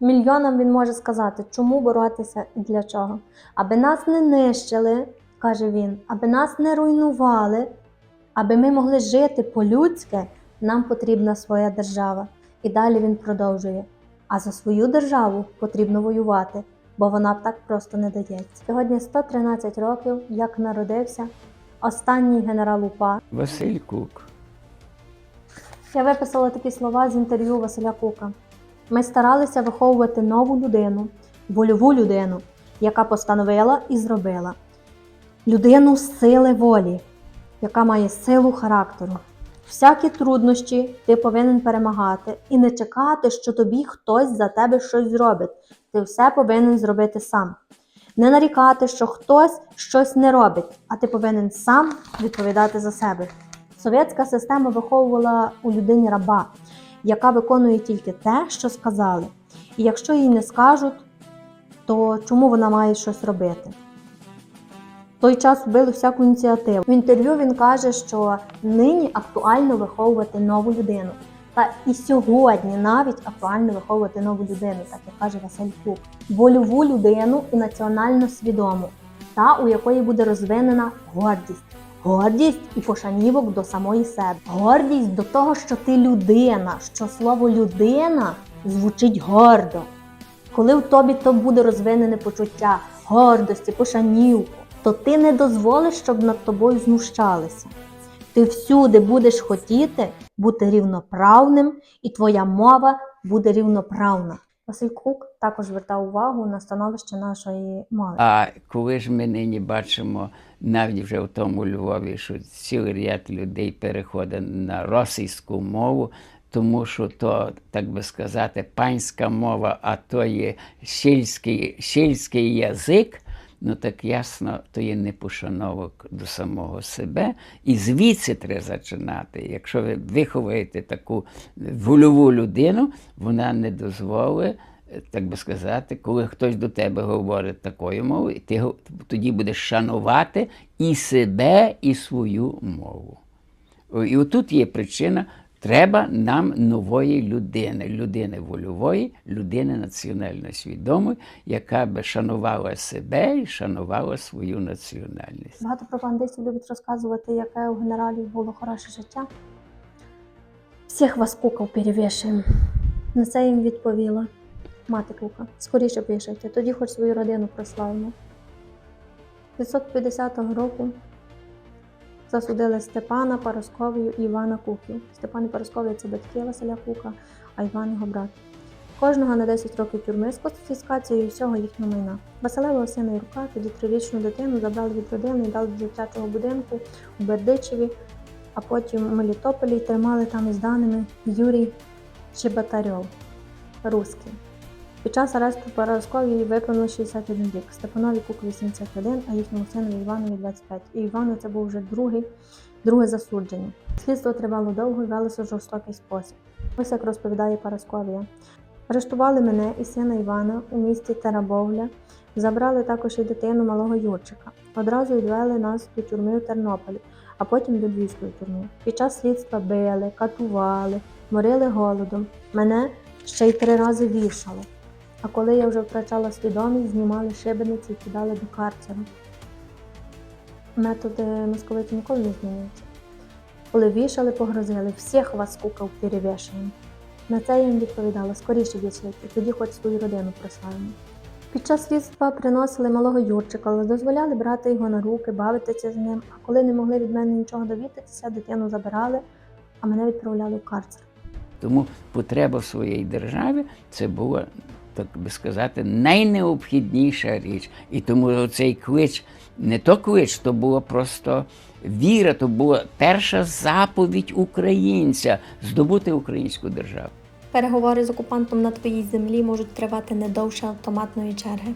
Мільйонам він може сказати, чому боротися і для чого. Аби нас не нищили, каже він, аби нас не руйнували, аби ми могли жити по-людськи, нам потрібна своя держава. І далі він продовжує. А за свою державу потрібно воювати, бо вона б так просто не дається. Сьогодні 113 років, як народився останній генерал УПА. Василь Кук. Я виписала такі слова з інтерв'ю Василя Кука. Ми старалися виховувати нову людину, вольову людину, яка постановила і зробила. Людину сили волі, яка має силу характеру. Всякі труднощі ти повинен перемагати і не чекати, що тобі хтось за тебе щось зробить. Ти все повинен зробити сам. Не нарікати, що хтось щось не робить, а ти повинен сам відповідати за себе. Совєтська система виховувала у людині раба, яка виконує тільки те, що сказали. І якщо їй не скажуть, то чому вона має щось робити? В той час вбили всяку ініціативу. В інтерв'ю він каже, що нині актуально виховувати нову людину. Та і сьогодні навіть актуально виховувати нову людину, так як каже Василь Кук. Вольову людину і національно свідому, та у якої буде розвинена гордість. Гордість і пошанівок до самої себе. Гордість до того, що ти людина, що слово людина звучить гордо. Коли в тобі то буде розвинене почуття гордості, пошанівку, то ти не дозволиш, щоб над тобою знущалися. Ти всюди будеш хотіти бути рівноправним, і твоя мова буде рівноправна. Василь Кук також звертав увагу на становище нашої мови. А коли ж ми нині бачимо навіть вже в тому Львові, що цілий ряд людей переходить на російську мову, тому що то, так би сказати, панська мова, а то є сільський, сільський язик, ну так ясно, то є непошановок до самого себе. І звідси треба починати. Якщо ви виховуєте таку вольову людину, вона не дозволить. Так би сказати, коли хтось до тебе говорить такою мовою, ти тоді будеш шанувати і себе, і свою мову. І отут є причина, треба нам нової людини, людини вольової, людини національно свідомої, яка би шанувала себе і шанувала свою національність. Багато пропагандистів любить розказувати, яке у генералів було хороше життя. Всіх вас кукав перевішуємо. На це їм відповіла мати кука. Скоріше пишете, тоді хоч свою родину прославимо. 550 року засудили Степана Парасковію і Івана Куків. Степан і це батьки Василя Кука, а Іван його брат. Кожного на 10 років тюрми з конфіскацією всього їхнього майна. Василевого сина Юрка, тоді трирічну дитину, забрали від родини і дали до дитячого будинку у Бердичеві, а потім у Мелітополі і тримали там із даними Юрій Чеботарьов, русський. Під час аресту Парасковії виповнило 61 рік, Степанові Кук 81, а їхньому синові Іванові 25. І Івану це був вже другий, друге засудження. Слідство тривало довго і велося жорстокий спосіб. Ось як розповідає Парасковія. Арештували мене і сина Івана у місті Терабовля, забрали також і дитину малого Юрчика. Одразу відвели нас до тюрми у Тернополі, а потім до Львівської тюрми. Під час слідства били, катували, морили голодом. Мене ще й три рази вішали. А коли я вже втрачала свідомість, знімали шибениці і кидали до карцеру. Методи московиті ніколи не змінюються. Коли вішали, погрозили, всіх вас кукав перевішаємо. На це я їм відповідала, скоріше вішлите, тоді хоч свою родину прославимо. Під час слідства приносили малого Юрчика, але дозволяли брати його на руки, бавитися з ним, а коли не могли від мене нічого довідатися, дитину забирали, а мене відправляли в карцер. Тому потреба в своїй державі це була, так би сказати, найнеобхідніша річ. І тому цей клич, не то клич, то була просто віра, то була перша заповідь українця здобути українську державу. Переговори з окупантом на твоїй землі можуть тривати не довше автоматної черги.